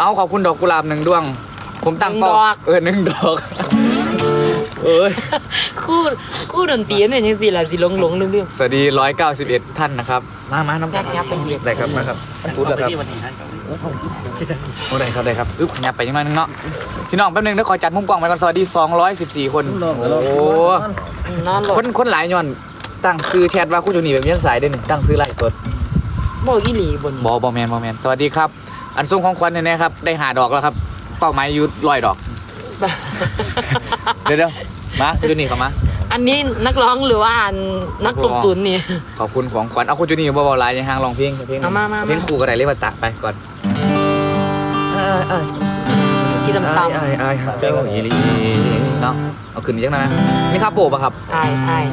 เอาขอบคุณดอกกุหลาบหนึ่งดวง ผมตั้งเป้าหนึ่งดอก เออหนึ่งดอก เอ้ย คู่คู่ดนตรีเนี่ยยังสิล่ะสิหลงหลงลืมลืม สวัสดี 191 ท่านนะครับ มามาน้ำกันยับๆไปเรียกได้ครับมาครับพูดแล้วครับโอ้ได้ครับได้ครับอึ๊บขยับไปยังไงนึงเนาะ พี่น้องแป๊บนึงเดี๋ยวขอจัดมุมกล้องไปก่อนสวัสดี 214 คน โอ้โหอืมนอนหลคนคนหลายย้อน ตั้งซื้อแชทว่าคู่จูนี่แบบเมียนสายเด้หนึ่งตั้งซื้อไล่กดบอกอีหลีบนบอบอแมนบอแมนสวัสดีครับ อันส่งของขวัญเนี่ยนะครับ ได้หาดอกแล้วครับ เป้าหมายอยุดลอยดอก เดี๋ยวเดี๋ยวมาคู่จูนี่เข้ามา อันนี้นักร้องหรือว่าอันนักตบตุนนี่ ขอบคุณของขวัญเอาคู่จูนี่บอบอลายยังห่างลองเพลงเพลงเอามามามา เพลงครูก็ได้เรียกว่าตักไปก่อนเออเออที่ตำตไอ้ไอ้ไอ้เจ้าอีหลีเนาะเอาขึ้นอีกจังนะมีข้าวโปะปะครับำอายอาย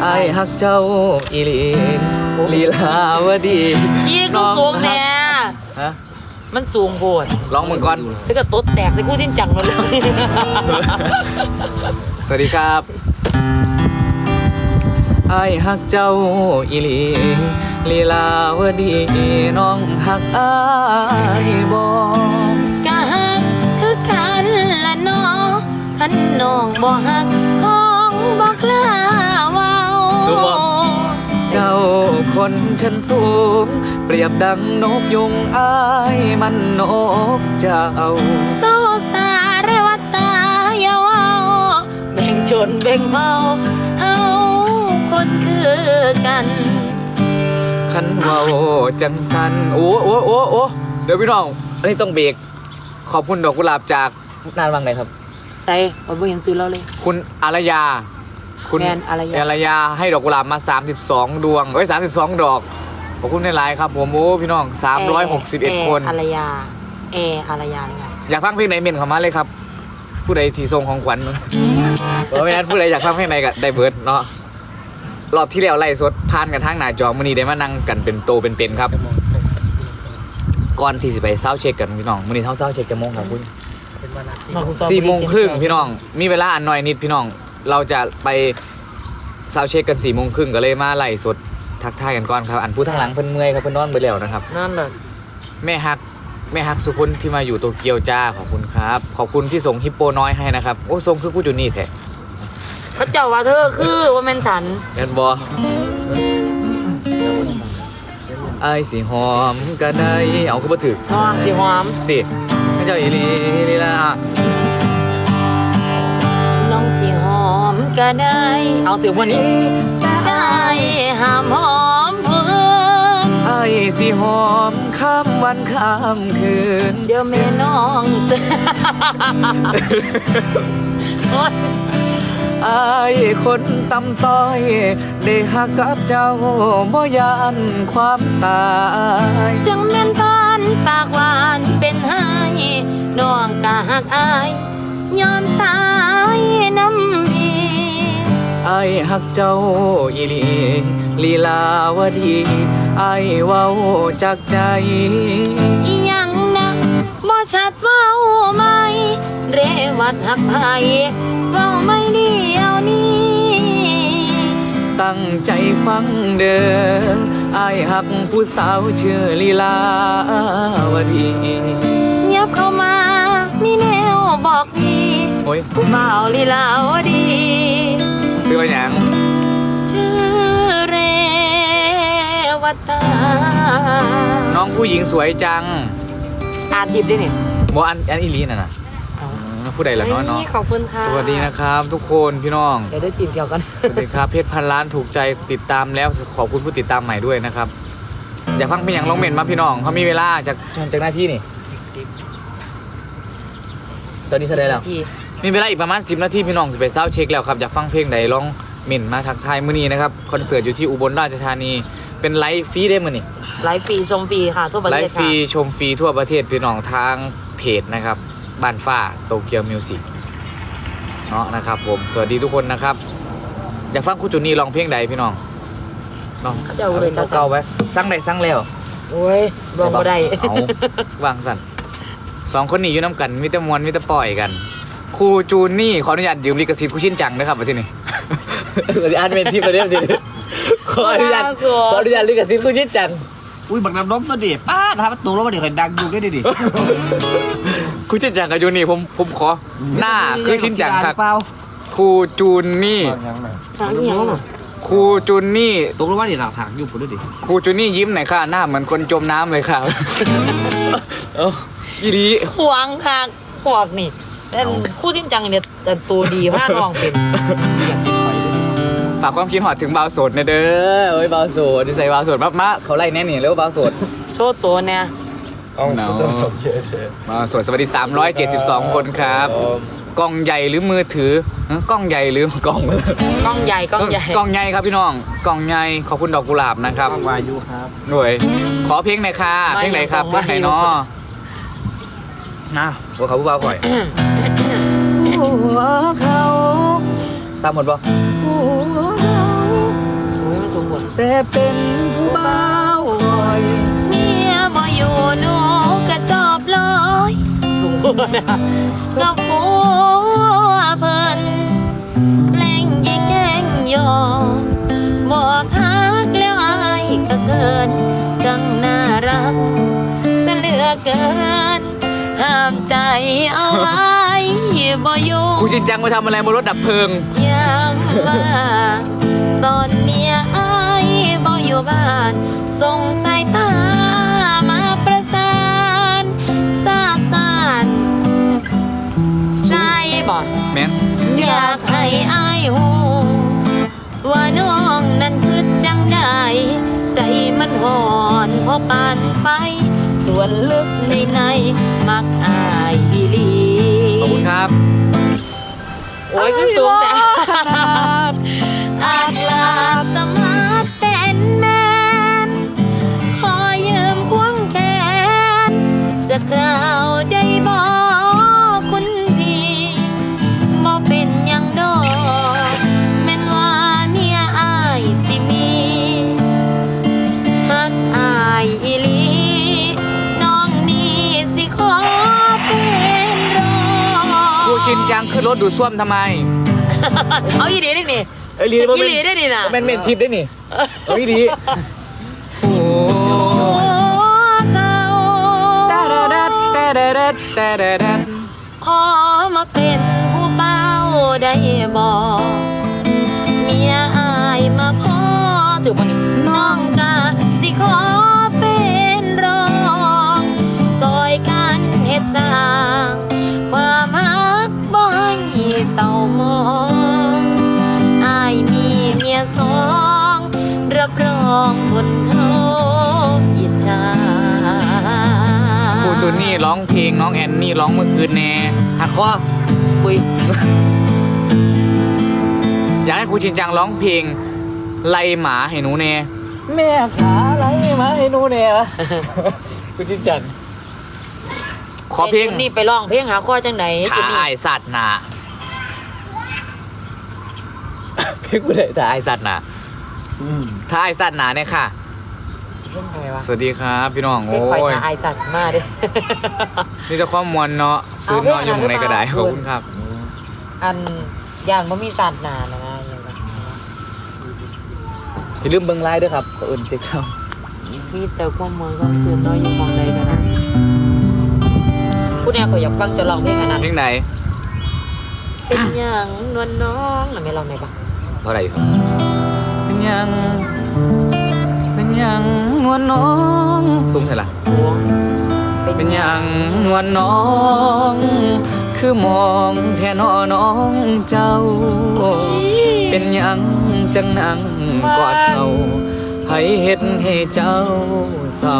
ไอ้ฮักเจ้าอีหลีลีลาวดีพี่ก็สูงแน่ฮะ มันสูงโพดร้องมึงก่อน ฉันก็ตดแตกใส่คู่ชิ้นจังมาเลย สวัสดีครับไอ้ฮักเจ้าอีหลีลีลาวดีน้องฮักไอ้ายบอกะฮักคือกันละเน้องขันน้องบ่ฮักของบ่กล้าเว้าเจ้าคนชั้นสูง เปรียบดังนกยุงไอ้ายมันนกเจ้าโซสาเรวตาอย่าเว้าแบ่งชนแบ่งเผ่าเฮาคนคือกันขันเว้าจังสันโอ้โอ้โอ้โอ้เดี๋ยวพี่น้อง อันนี้ต้องเบรกขอบคุณดอกกุหลาบจากนานวังไหนครับ ใส่บ่บ่เห็นซื้อเราเลย คุณอารยา คุณแมนอารยา อารยาให้ดอกกุหลาบมา 32 ดวงเอ้ย32 ดอก ขอบคุณในไลน์ครับผมโอ้พี่น้อง 361 คนแอร์อารยาแอร์อารยานี่ไงอยากฟังเพลงไหนเมนเข้ามาเลยครับ ผู้ใดที่ทรงของขวัญเพราะไม่งั้นผู้ใดอยากฟังเพลงไหนก็ได้เบิร์ดเนาะรอบที่แล้วไล่สดผ่านกันทางหน้าจอมือนี้ได้มานั่งกันเป็นโตเป็นๆครับ ก่อนที่สิไปเศร้าเช็คกันพี่น้องมือนี้เท่าเศร้าเช็คจะโมงครับคุณมาคุณตอบสี่โมงครึ่งพี่น้อง มีเวลาอันน้อยนิดพี่น้อง เราจะไปเศร้าเช็คกันสี่โมงครึ่งก็เลยมาไล่สด ทักทายกันก่อนครับ อันผู้ทางหลังเพิ่นเมื่อยครับเพิ่นนอนไปแล้วนะครับ นั่นแหละแม่ฮักแม่ฮักสุคนที่มาอยู่โตเกียวจ้าขอบคุณครับ ขอบคุณที่ส่งฮิปโปน้อยให้นะครับโอ้ทรงคือกูจูนี่แท้พระเจ้าว่าเธอคือว่าแม่นฉันเห็นบอไอ้ายสิหอมก็ได้เอาคือบ่ถึกนอนสิหอมดิให้เจ้าอีหลีลีลาน้องสิหอมก็ได้ เอาถึงวันนี้ได้ ห้ามหอมเพื่อนไอ้ายสิหอมข้ามวันข้ามคืน เดี๋ยวแม่น้องเตือนโอ๊ยอายคนตำต้อยได้หักกับเจ้าบ่ยานความตายจังแม่นปานปากหวานเป็นไห้น้องกะหักอายยอมตายน้ำ พีอายหักเจ้าอีหลีลีลาวดีอายเว้าจากใจอีหยังนะบ่ชัดเว้าไหมเรวัดหักไผเว้าไม่เดียวนี้ตั้งใจฟังเด้ออายหักผู้สาวชื่อลีลาวดียับเข้ามามีแนวบอกพี่โอ้ยผู้บ่าวลีลาวดี ซื้อมาหยังชื่อเรวัตตาน้องผู้หญิงสวยจังอ่านทิพย์ด้วยนี่บ่อันอันอีหลีน่ะนะอืมผู้ใดล่ะเนาะเนาะฮ้ยขอบคุณค่ะสวัสดีนะครับ ทุกคนพี่น้องเดี๋ยวได้จีบเกี่ยวกันสวัสดีครับเพชรพันล้านถูกใจติดตามแล้วขอบคุณผู้ติดตามใหม่ด้วยนะครับอยากฟังเพลงอย่างร้องเมนมาพี่น้องเขามีเวลาจากจากหน้าที่นี่ตอนนี้แสดงแล้วพี่ มีเวลาอีกประมาณ 10 นาทีพี่น้องจะไปเศร้าเช็คแล้วครับอยากฟังเพลงใดร้องเมนมาทักทายมื้อนี้นะครับคอนเสิร์ตอยู่ที่อุบลราชธานี เป็นไลฟ์ฟรีได้มื้อนี้ไลฟ์ฟรีชมฟรีค่ะทั่วประไลเทศฟ์ฟรีค่ะชมฟรีทั่วประเทศพี่น้องทางเพจนะครับบ้านฟ้าโตเกียวมิวสิกเนาะนะครับผมสวัสดีทุกคนนะครับ อยากฟังคุณจุนี่ร้องเพลงใดพี่น้องน้องเขาจะเอาเลยเก่าเก่าๆไว้สั่งได้สั่งแล้ว โอ้ยรวมบ่ได้ เอาวางสั่นสองคนนี้อยู่น้ำกันมิตรมวนมิตรปล่อยกัน ครูจูนนี่ขออนุญาตยืมลิขสิทธิ์ครูชินจังนะครับมาที่นี่อ่านเป็นที่ประเดี๋ยวสิขออนุญาตขออนุญาตลิขสิทธิ์ครูชินจังอุ้ยบักน้ำนมตัวดิป้าดนะครับตัวแล้วมันเดี๋ยวคอยดังอยู่ด้วยดิดิคุณชินจังกับยูนี่ผมผมขอหน้าคือชินจังครับเปล่าครูจูนนี่ทางอย่างน่ะครูจูนนี่ตกลงว่าเดี๋ยวเราถางอยู่ผมด้วยดิครูจูนนี่ยิ้มหน่อยค่ะหน้าเหมือนคนจมน้ำเลยค่ะเออยี่ดีหวงคางพวกนี่ แต่คู่จริงจังเนี่ยแต่ตัวดีพาน้องเป็นอย่าสิคอยด้วยดิฝากความคิดหอดถึงบาวโสดนะเด้อเอ้ยบาวโสดใส่บาวโสดมามาเขาไล่แน่นี่แล้วบาวโสดโชว์ตัวเนี่ยเนาะบาวโสดสวัสดี 372 คนครับกล้องใหญ่หรือมือถือเอ้อกล้องใหญ่หรือกล้องกล้องใหญ่กล้องใหญ่กล้องใหญ่ครับพี่น้องกล้องใหญ่ขอบคุณดอกกุหลาบนะครับวายุครับด้วยขอเพลงหน่อยค่ะเพลงไหนครับเพลงไหนเนาะนะหัวเขาผู้บ่าวข่อยหัว เขาตามหมดปะโอ้ยมันสูงกว่าแต่เป็นผู้บ่าวข่อยเมียบ่อยู่หนูกระจอบลอยสูงกว่านะกับผัวเพิ่นแกล้งยิงแกล้งยอมบอกทักแล้วอายก็เกินจังน่ารักเสยเหลือเกินห้ามใจเอาไว้ บ่อยู่ครูชินจังมาทำอะไรบนรถดับเพลิงยังว่าตอนเมียอายบ่อยู่บ้านส่งสายตามาประสานสาบสานใจบ่แม่นอยากให้อายหูว่าน้องนั้นคือจังใดใจมันหอนเพราะปานไฟ ส่วนลึกในในมักอายอีหลี ขอบคุณครับ โอ้ยคือสูงแต่ รถดูดซ่วมทำไม เอาอีหลีได้นี่ เอ้ยลีอีหลีได้นี่นะเป็นเมนทิปได้นี่เอ้ยดีโอ้หัวเขาแต่เด็ดแต่เด็ดแต่เด็ดขอมาเป็นผู้เป้าได้บอกเมียอายมาพ่อถือบ่นี่น้องกะสิขอ รับรองบนเขาอิจฉาครูจูนี่ร้องเพลงน้องแอนนี่ร้องเมื่อคืนแน่หักคอปุยอยากให้ครูชินจังร้องเพลงไล่หมาให้หนูแน่แม่ขาไล่หมาให้หนูแน่วะครูชินจังขอเพลงไจุดนี่ไปร้องเพลงหาข้อจังไหนท้าจุดนี้อายสัตว์นาเพลงกูได้ท้าอายสัตว์นา อืมท้าอายสัตว์นาเนี่ยค่ะเพลงอะไรวะสวัสดีครับ พี่น้องเพลโอ้งคอยยหาไอสัตว์มาดิ นี่จะข้อมวลเนาะซื้อเนาะอยู่หมองในกระดาษขอบคุณครับ อันย่านบ่มีสัตว์นานนะนะอย่างนั้นอย่าลืมเบิ้งไลน์ด้วยครับขออื่นเช็คเข้ามีแต่ความมวยความซื่อน้อยอยู่มองใดกันนะผู้เนี่ยก็อยากฟังจะร้องเพลงอันนั้นเพลงไหนเป็นอย่างนวลน้องน่ะไม่ร้องไหนปะเท่าไหร่ครับเป็น ยัง เป็นยังนวลน้องซุ้มเท่าไหร่สวงเป็นอย่างนวลน้อง คือมองแทนอน้องเจ้า เป็นหยังจังนั่งกอดเขาให้เฮ็ดให้เจ้าเศร้า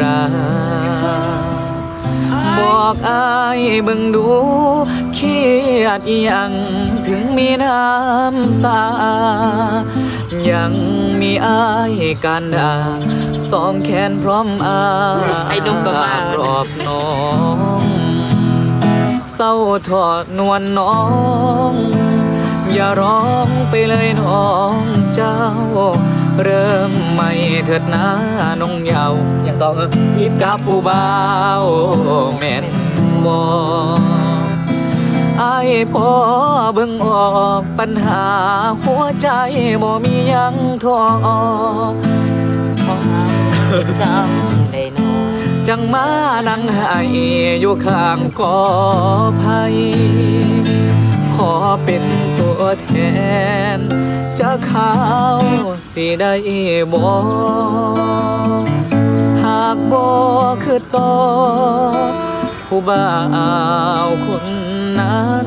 ราบอกอายเบิ่งดูเครียดอีหยังถึงมีน้ำตา ยังมีอายการดาสองแขนพร้อมอาไอ้นุ่มก็มา รอบน้องเศร้าทอดนวลน้อง อย่าร้องไปเลยน้องเจ้า เริ่มใหม่เถิดนะน้องเยาว์ยังต่อเอออีบกับผู้บ่าวแม่นบ่อายพ่อเบิ่งออกปัญหาหัวใจบ่มียังทอจำได้นอจังมานั่งให้อยู่ข้างกอภัยขอเป็นตัวแทน จะข้าวสิได้บ่หากบ่คือต่อผู้บ่าวคน นั้น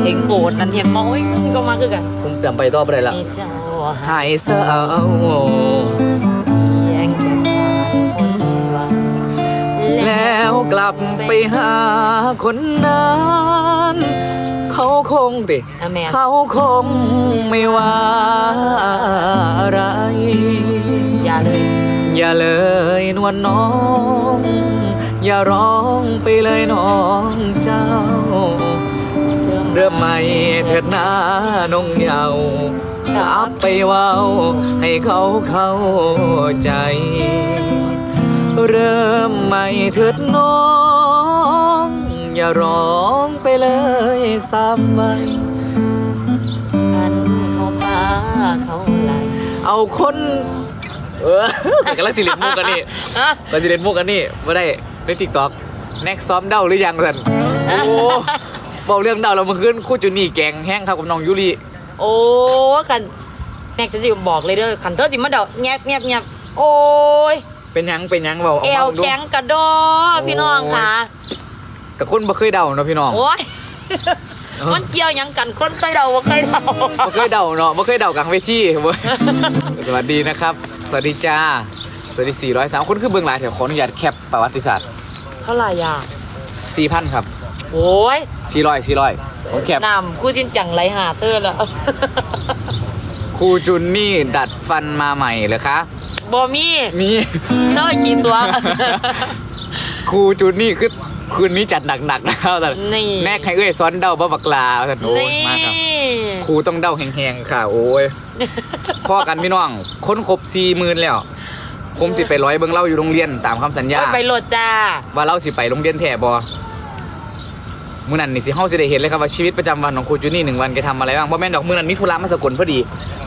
เพลงโปรดนั่นเห็นมอยก็มาคือกันผมจำไปต่อไปได้ละให้เจ้าหาหายสาวเพียงแค่ผ่านพ้นวันแล้วกลับไปหาคนนั้นเขาคงติอะแม่เขาคงไม่ว่าอะไร อย่าเลย อย่าเลยนวลน้อง อย่าร้องไปเลยน้องเจ้า เริ่มใหม่เถิดหน้านงเยาว์กลับไปเว้าให้เขาเข้าใจ เริ่มใหม่เถิดน้อง อย่าร้องไปเลยซ้ำไปอันเขาป่าเขาไหลเอาคนเออไปกันแล้วสิเล่นมุกกันนี่อะก็สิเล่นมุกกันนี่ไม่ได้ ในติ๊กต็อกแน็กซ้อมเด้าหรือยังสันโอ้บอกเรื่องเด้าเรามาขึ้นคู่จุนี่แกงแห้งครับกับน้องยุริโอ้คันแน็กจะสิบอกเลยเด้อคันเธอสิมาเดาแงบแงบแงบโอ้ยเป็นหยังเป็นหยังเบาเอเอาวมาดูแข็งกระโดดพี่น้องค่ะกับคนบ่เคยเดาเนาะพี่น้องโอ้ยเออมันเกี่ยวหยังกันคนเคยเดาบ่เคยเดาบ่เคยเดาเนาะบ่เคยเดากลางเวทีเว้ยสวัสดีนะครับ สวัสดีจ้าสวัสดี403คนคือเบื้องหลายแถวขออนุญาตแคปประวัติศาสตร์เท่าไหร่อะ4,000ครับโอ้ย400 400ผมแคปนำคู่จินจังไรหาเตอร์แล้วครูจุนนี่ดัดฟันมาใหม่เหรอคะบอมี่มีเท่ากี่ตัวครูจุนนี่คือคืนนี้จัดหนักๆนะครับแต่นี่แม่ใครเอ้ยซ้อนเดาบ่บักลาท่านโอ้ยนี่มาครับครูต้องเดาแหงๆค่ะ โอ้ยพ่อกันพี่น้อง ค้นครบสี่หมื่นแล้ว ผมสิไปร้อยเบิ่งเล่าอยู่โรงเรียนตามคำสัญญาโอ้ยไปโหลดจ้า ว่าเราสิไปโรงเรียนแท้บ่มื้อนั้นนี่สิเฮาสิได้เห็นเลยครับว่าชีวิตประจำวันของครูจูนี่หนึ่งวันแกทำอะไรบ้างบ่แม่นดอกมื้อนั้นมีธุระมาสกลพอดี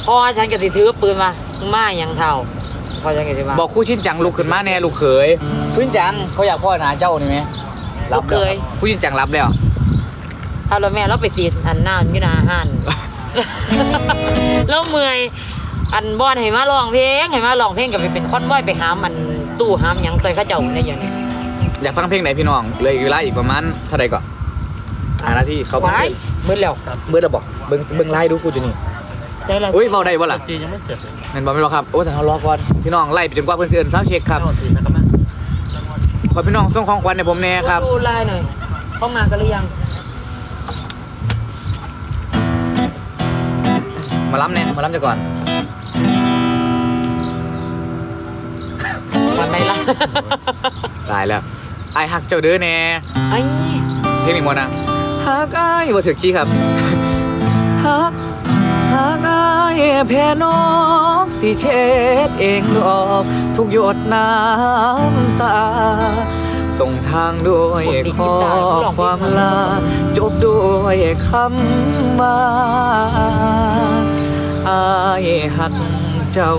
พอฉันก็สิถือปืนมามึงมาอย่างเท่า พอฉันก็สิมาบอกครูชินจังลุกขึ้นมาแน่ลูกเขยครูชินจังเขาอยากพ่อหนาเจ้านี่ไหมรับแล้วครับครูชินจังรับแล้ว ถ้าเราแม่เราไปสีดอันน้ำอยู่หนาหันแล้วเมื่อย อันบอนให้มาร้องเพลงให้มาร้องเพลงกับไปเป็นคอนว้อยไปหามันตู้หามหยังใส่เข้าเจ้าได้ยังไงอยากฟังเพลงไหนพี่น้องเหลยเวลาอีกประมาณเท่าไหร่ก่อนหานาทีเขาเพิ่งไว้เมื่อแล้วเบิดแล้วบอกเบิ่งเบิ่งไล่ดูครูจูนี่ใช่แล้วอุ้ยเบาได้บ่ล่ะจียังไม่เสร็จเลยแม่นบ่แม่นบ่ครับโอ้สันเขารอก่อนพี่น้องไล่ไปจนกว่าเพิ่นสิเอิ้นซาวเช็คครับเอาจีนะครับแม่ขอพี่น้องส่งของขวัญให้ผมแน่ครับดูไลน์หน่อยเข้ามากันหรือยังมาล้ำเนี่ยมาล้ำจะก่อน ตายแล้วไอายหักเจ้าเด้อแน่ไอ้เพลงนี้หมดนะหักอ้ายบ่ถือขี้ครับหักหักอ้ายแพ่นอกสิเช็ดเองดอก ทุกหยดน้ำตา ส่งทางด้วยข้อความลา จบด้วยคำว่าอายหักเจ้า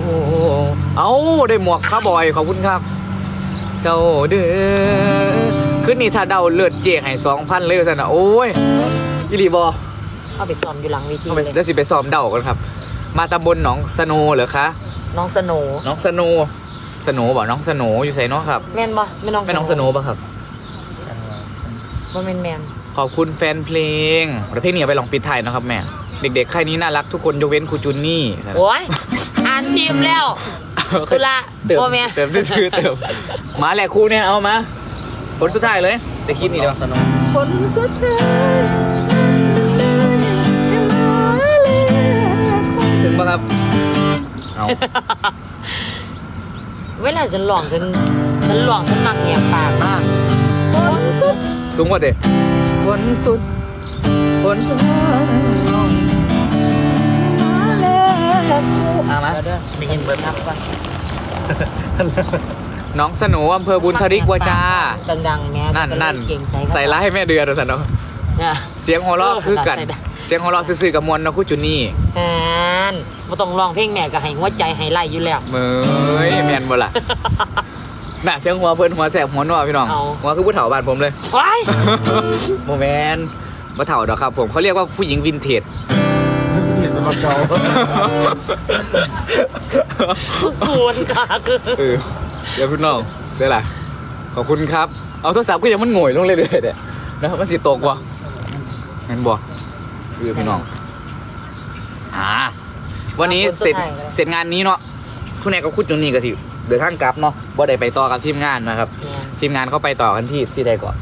เอาได้หมวกคาร์บอย ขอบคุณครับ เจ้าเด้อขึ้นนี่ถ้าเดาเลือดเจกให้สองพันเลยสันนะโอ้ยอีหลีบอเอาไปซ้อมอยู่หลังเวทีเอาไปเลยเดี๋ยวสิไปซ้อมเดากันครับ มาตำบลหนองสโนเหรอคะน้องสโหนน้องสโนสโนบอกน้องสโนอยู่ใส่เนาะครับแม่นบ่ไม่น้องเป็นน้องสโนป่ะครับ บ่แม่นแม่นขอบคุณแฟนเพลงแล้วเพลงนี้เอาไปลองปิดท้ายเนาะครับแม่ เด็กๆค่ายนี้น่ารักทุกคนยกเว้นครูจุนนี่ โอ้ยอ่านทีมแล้ว คุละเติมบ่แม่ เติมซื้อๆเติมมาแหละครูเนี่ยเอามาผลสุดท้ายเลยแต่คิดนี่เดี๋ยวสนุกผลสุดท้ายถึงป่ะครับ เอาเวลาฉันร้องฉันฉันร้องฉันมักแหกปากมากผลสุด สูงกว่าเด็ผลสุดผลสุดท้ายมาแล้วอะมาเด้อมีกินเบิร์ดครับป่ะ น้องสโหนอำเภอบุญทริกวาจา ดังๆแม่นั่นนั่นเก่งใจใส่ร้ายให้แม่เดือนสันเนาะเนี่ยเสียงหัวเราะคือกันใส่ได้เสียงของเราะซื่อๆกับมวลนะคู่จุนี่แอนบ่ต้องร้องเพลงแม่ก็ให้หัวใจให้ไล่อยู่แล้วเมยแมนบ่ล่ะน่ะเสียงหัวเพิ่นหัวแสบหัวนัวพี่น้องเอาหัวคือผู้เฒ่าบ้านผมเลยว้ายโมแมนบ่เฒ่าดอกครับ ผมเขาเรียกว่าผู้หญิงวินเทจเห็นเป็น มาเก่าผู้สูนค่ะคือเออเดี๋ยวพี่น้องเสียล่ะขอบคุณครับ เอาโทรศัพท์ก็ยังมันโง่ยลงเรื่อยๆเด้นะครับมันสิตกว่ะงั้นบ่เออพี่น้อง อ่า วันนี้เสร็จเสร็จงานนี้เนาะคุณแอนกับคุณจุนนี่ก็สิเดินทางกลับเนาะบ่ได้ไปต่อกับทีมงานนะครับ ทีมงานเขาไปต่อกันที่ที่ใดก่อน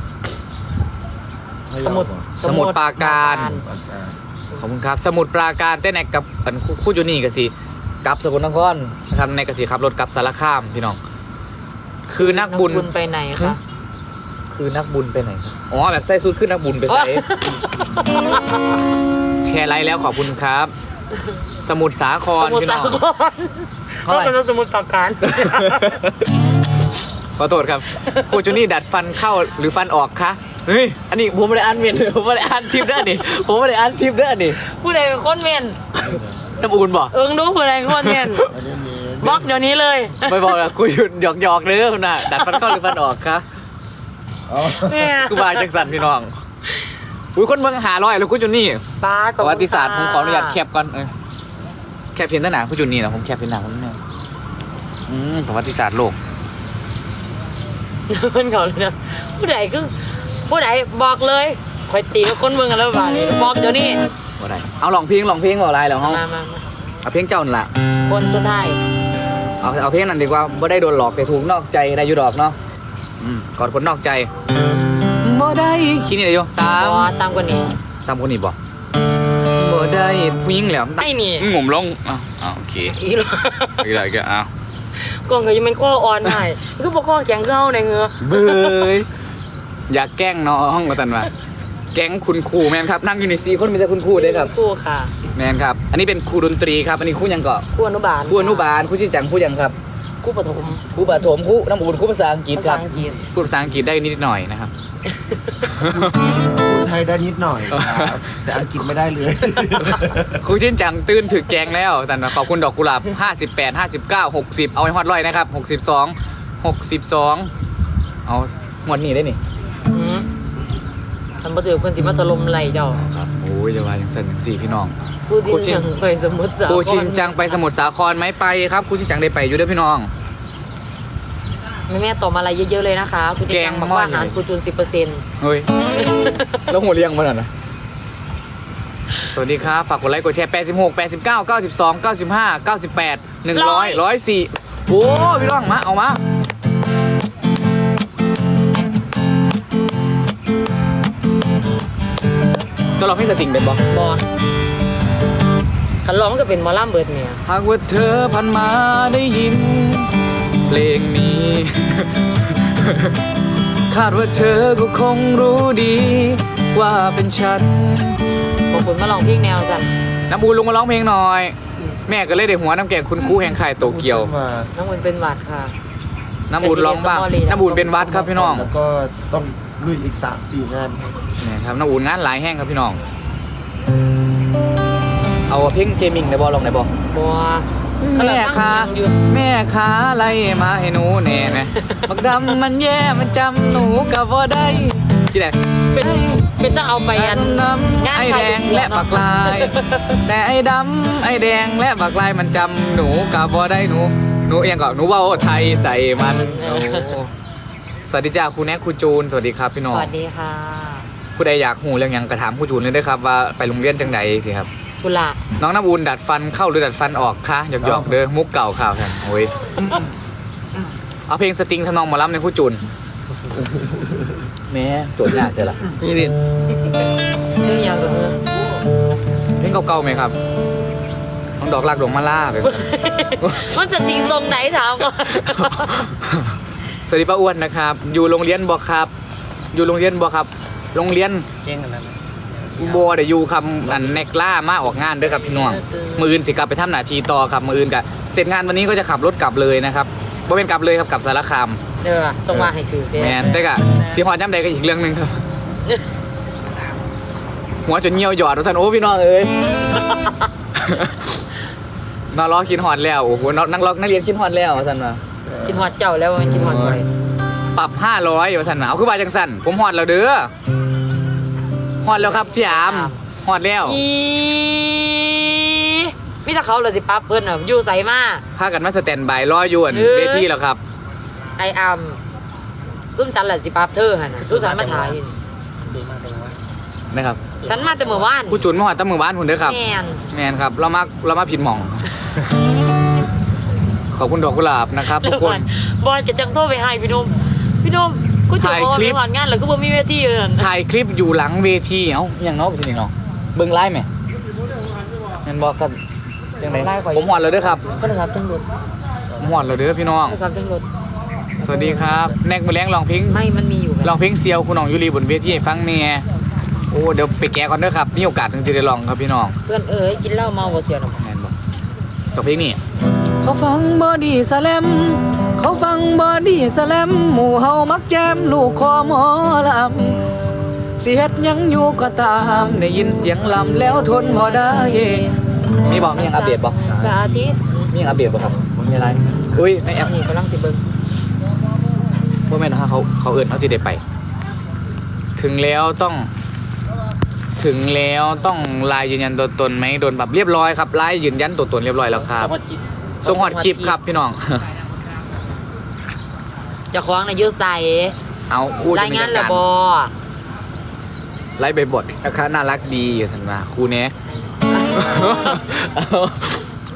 สมุดสมุทรปราการ ขอบคุณครับ สมุทรปราการเต้นแอกกับอันคู่คู่จุนี่ก็สิกลับสกลนครนะครับในกสิขับรถกลับสารคามพี่น้อง คือนักบุญไปไหนคะคือนักบุญไปไหนครับอ๋อแบบใส่สูทขึ้นนักบุญไปใส่แชร์ไลค์แล้วขอบคุณครับ สมุทรสาคสรมุทรพี่น้สาองครเท่าไหร่ก็เป็นสมุทรปราการขอโทษครับครูจูนี่ดัดฟันเข้าหรือฟันออกคะ เฮ้ยอันนี้ผมไม่ได้อ่านเมียนผมไม่ได้อ่านทิปเด้อนี่ผมไม่ได้อ่านทิปเด้อนี่ผู้ใดเป็นคนเมนน้ำอุ่นบอกเอิงดูผู้ใดเป็นคนเมนอันนี้มีบล็อกเดี๋ยวนี้เลยไม่บอกอะคุยหยุดหยอกหยอกๆเลยคุณน่ะดัดฟันเข้าหรือฟันออกคะอ๋อแม่กูบาจังสันพี่น้องอุ้ยคนเมืองหาร้อยแล้วคุณจูนี่ป้าประวัติศาสตร์ผมขออนุญาตแคปก่อนเออแคปเพียงต้นหนาคุณจูนี่นะผมแคปเพียงหนาคนนี้อืมประวัติศาสตร์โลกเพื่อนเขาเลยนะผู้ใดคือ ผู้ใดบอกเลยคอยตีกับคนเมืองกันแล้วบ้านี้บอกเดี๋ยวนี้ว่าไรเอาลองเพลงลองเพลงบอกอะไรแล้วมาเฮามามาเอาเพลงเจ้านั่นละคนสุดท้ายเอาเอาเพลงนั้นดีกว่าบ่ได้โดนหลอกแต่ถูกนอกใจได้อยู่ดอกเนาะอืมกอดคนนอกใจบ่ได้คิดนี่เดียวสามบอตามกว่านี้ตามคนนี้บ่บ่ได้ผู้หญิงแหลมไอ้นี่งมลงอ้าวอ้าวโอเคอีหรออีกแล้วก็อ้าวกล่องก็ยังเป็นข้ออ่อนให้มันก็บอกข้อแข็งเข้าในเหงือเบย อยากแกล้งน้องก็ตันว่าแก๊งคุณครูแมนครับนั่งอยู่ในซีคนมีแต่คุณครูเด้ครับคู่ค่ะแมนครับ อันนี้เป็นครูดนตรีครับอันนี้ครูหยังเกาะคู่อนุบาลครูอนุบาลครูชิจังครูหยังครับคู่ปฐมครูประถมครูน้ำอุ่นครูภาษาอังกฤษภาคษารับอังกฤษพูดภาษาอังกฤษได้นิดหน่อยนะครับ พูดไทยได้นิดหน่อยครับแต่อังกฤษไม่ได้เลย ครูชินจังตื่นถือแกงแล้วแต่ขอบคุณดอกกุหลาบ 58 59 60 เอาไว้ฮอดร้อยนะครับ 62 62 เอาหมดนี่ได้นี่อืม ทำประตูเพิ่นสิมาถล่มไหลเจ้าครับโอ้ยจะว่าอย่างเส้นอย่างสี่พี่น้อง ผู้ที่ครูชินยังไปสมุทรสาครครูชินจังไปสมุทรสาครไหมไปครับครูชินจังได้ไปอยู่ด้วยพี่น้อง แม่แม่ๆตอบมาอะไรเยอะๆเลยนะคะคุณแกแกงงบอกหม้อว่าใหญ่อาหารคูจูนสิบเปอร์เซ็นต์เฮ้ยแล้วหัวเรียงมันอะนะสวัสดีครับ ฝากกดไลค์กดแชร์ 86 89 92 95 98 100 104 โอ้พี่น้องมา เอามา ตัวเราให้สติงเป็นบอบอคันร้องก็เป็นหมอลำเบิดเนี่ยหากว่าเธอผ่านมาได้ยิน เพลงนี้ คาดว่าเธอก็คงรู้ดี ว่าเป็นฉันบางคนมาลองเพลงแนวกันน้ำบูลลงมาร้องเพลงหน่อย แม่ก็เลยได้หัวน้ำแกงคุณครูแห่งค่ายโตเกียว มาน้ำมันเป็นหวัดค่ะ น้ำบูลร้องบ้างไปซีเรียสน้ำบูลเป็นวัดครับพี่น้อง แล้วก็ต้องลุยอีกสามสี่งาน ครับนี่ครับน้ำบูลงานหลายแห้งครับพี่น้อง เอาเพลงเกมมิ่งในบอลลองในบอบัวแม่ค้าอยู่แม่ค้าไล่มาให้หนูแน่นะบักดำมันแย่มันจำหนูกับว่าได้กี่ไหนเป็นเป็นต้องเอาไปอันดำงานไอ้ใครแดงเป็นเสียและบักลาย แต่ไอ้ดำไอ้แดงและบักลายมันจำหนูกับว่าได้หนูหนูเอียงก่อนหนูเว่าไทยใส่มันโอ้สวัสดีจ้าครูแนกครูจูนสวัสดีครับพี่น้สองวัสดีค่ะ ผู้ใดอยากหูเรื่องหยังกระถามครูจูนเลยเด้วยครับว่าไปโรงเรียนจังใดสิครับ กุหลาบน้องน้ำอุ่นดัดฟันเข้าหรือดัดฟันออกคะหยอกหยอกๆเด้อมุกเก่าข่าวครับโอ้ยเอาเพลงสตริงทำนองหมอลำในครูจูนแม่โจทย์ยากเจอละนี่ดิชื่อยังกับมือเพลงเก่าๆไหมครับน้องดอกลากดวงมาล่าไปก่อน มันจะจริงตรงไหนถามก่อนสวัสดีป้าอ้วนนะครับ อยู่โรงเรียนบอครับ อยู่โรงเรียนบอครับ โรงเรียนเก่งกันแล้วบัวเดี๋ยวอยู่คำอันเนกล่ามาออกงานเด้วยครับพี่น้องมืออื่นสิกลับไปทำหน้าที่ต่อครับมืออื่นกะเสร็จงานวันนี้ก็จะขับรถกลับเลยนะครับบ่เป็นกลับเลยครับกลับสารคามเด้อต้องมาให้ถือเด้แมนได้กะสีหอดย่ำใดก็อีกเรื่องหนึ่งครับ หัวจนเหี่ยวหยอดว่าสันโอ้พี่น้องเอ้ยนอนรอคินฮอดแล้วโอ้โหนอนนั่งรอนักเรียนคินฮอดแล้วว่าสันว่ากินฮอดเจ้าแล้วมันกินฮอดไปปรับห้าร้อยว่าสันว่าเอาคือบาจังสันผมฮอดแล้วเด้อ ฮอดแล้วครับพี่อามฮอดแล้ว อีมีแต่เขาเลยสิปั๊บเพิ่นอะอยู่ใสมา พากันมาสแตนบายรออยวนเออ เวทีแล้วครับ ไออัมซุ่มฉันแหละสิปั๊บเธอหั่นน่ะซุ่มฉันมาถ่ายอยู่นี่ดีมากเลยว่านะครับฉันมาแต่เมื่อวานผู้จุนมาฮอดตั้งมือบ้านคุณเด้อครับ แมนแมนครับ เรามาเรามาผิดหม่อง ขอบคุณดอกกุหลาบนะครับทุกคน บอลจะจังโทรไปให้พี่หนุ่มพี่หนุ่ม กูจะถ่ายบอกว่าคลิมีปหวานงานเหรือกูบ่มีเวทีเอินถ่ายคลิปอยู่หลังเวทีเอ้าอย่างเนาะเป็นยังเนาะเบิ่งไลฟ์ไหมเห็นบอกกันยังไงผมหอดแล้วเด้อครับก็นะครับจังรถผมหอดแล้วเด้อพี่น้อง ก็ครับจังรถสวัสดีครับ แนกมือแรงลองเพลงไม่มันมีอยู่ลองเพลงเซียวคุณน้องยูรีบนเวทีให้ฟังเนี่ยโอ้เดี๋ยวไปแกะก่อนเด้อครับมีโอกาสถึงจะได้ลองครับพี่น้องเพื่อนเอ๋ยกินเหล้าเมาบ่เสียน้ำ แมนบอกกับเพลงนี้เขาฟังบอดี้สแลม เขาฟังบอดี้สแลมหมู่เฮามักแจมลูกคอหมอลำสิเฮ็ดหยังอยู่ก็ตาม ได้ยินเสียงลำแล้วทนบ่ได้ มีบอกมียังอัปเดตบอกสาธิตมียังอัปเดตบอกครับมีอะไรอุ้ยในแอปนี่กำลังสิเบิ่งว่าแม่นฮะเขาเขาเอินเขาจะได้ไป ถึงแล้วต้อง ถึงแล้วต้องลายยืนยันตัวตนไหมโดนแบบเรียบร้อยครับลายยืนยันตัวตนเรียบร้อยแล้วครับแล้วก็คิดส่งหอดคลิปครับพี่น้อง เจะคล้าของในยืดใส่เอาคู่รายงานระบอไล่ไปบทนะคะน่ารักดีอยู่สันว่าคู่เนี้ย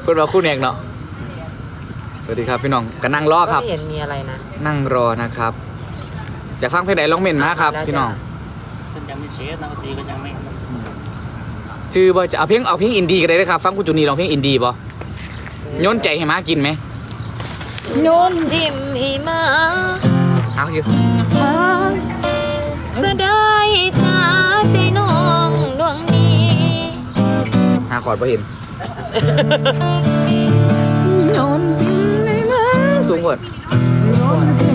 พูดว่าคู่เนี้ยเนาะสวัสดีครับพี่น้องก็นั่งรอครับ ไม่เห็นมีอะไรนะ นั่งรอนะครับ อยากฟังเพลงไหนลองเมนมาครับ พี่น้องมันยังไม่เชฟนักดนตรีก็ยังไม่ชื่อว่าจะเอาเพลงเอาเพลงอินดี้ก็ได้นะครับ ฟังกูจูนีลองเพลงอินดี้ป่ะโยนใจให้มากินไหม โยนทิมหิมะเอาอยู่เสยดายจาใจน้องดวงนี้หาคอร์ดพอเห็นโยนทิ้งให้มาสูงกว่าโยนทิ้งให้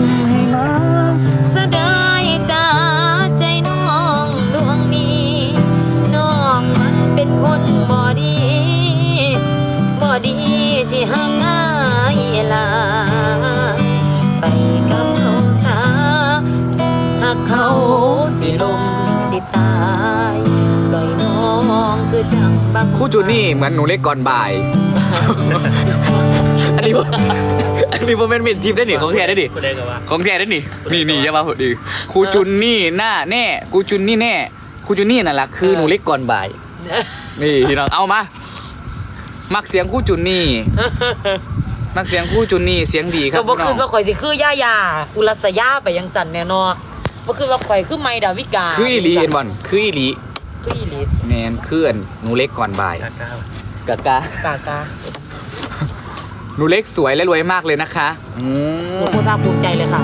มา คือจังบักคู่จูนี่เหมือนหนูเล็กก่อนบ่าย อันนี้บ่อันนี้โมเมนต์เป็นทีมได้หนิของแท้ได้ดิก็ได้กับว่าของแท้ได้หนินี่นี่อย่ามาพูดดิครูจุนนี่หน้าแน่ครูจุนนี่แน่ครูจุนนี่นั่นแหละคือหนูเล็กก่อนบ่าย นี่พี่น้องเอามา มักเสียงคู่จุนนี่ มักเสียงคู่จุนนี่เสียงดีครัก็บบ่พี่น้คืออง ว่าข่อยสิคือย่ายาอุรัสยาไปยังสั่นแน่นอนบ่คือว่าข่อยคือไมดาวิกาคืออีหลีเอ็นบอลคืออีหลี คืออีหลีแมนคืออันหนูเล็กก่อนบ่ายก้าวกะกากากาหนูเล็กสวยและรวยมากเลยนะคะอืหนูมพูดภาคภูมิใจเลยค่ะ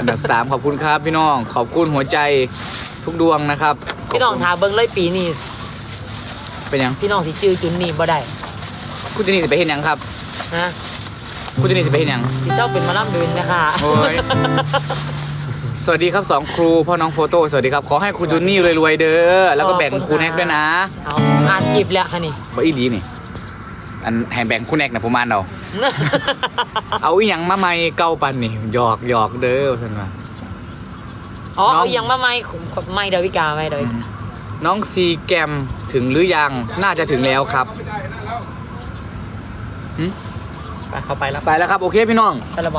อันดับสามขอบคุณครับพี่น้อง ขอบคุณหัวใจทุกดวงนะครับพี่น้องทาเบิ่งเลยปีนี้เป็นยังพี่น้องสิจื้อจุนนี่บ่ได้คุณจุนนี่จะไปเห็นยังครับนะคุณจุนนี่จะไปเห็นยังสิเจ้าเป็นหมาล่ำเดินนะคะโอ้ย สวัสดีครับสองครูพ่อน้องโฟโต้สวัสดีครับ ขอให้ครูจุนนี่รวยๆเด้อแล้วก็แบ่งครูแน็กด้วยนะเอาอ่านจีบแล้วค่ะนี่บ่อีดีนี่ อันให้แบ่งครูแน็กนะผมอ่านเอาเอาอีหยังมาใหม่เก่าปันนี่หยอกหยอกเด้อท่านว่าอ๋อน้องเอายังมาไม่ไม่ดาวิกาไม่ดาวิกาน้องซีแกมถึงหรือยังน่าจะถึงแล้วครับไปเข้าไปแล้วไปแล้วครับโอเคพี่น้องตะละบ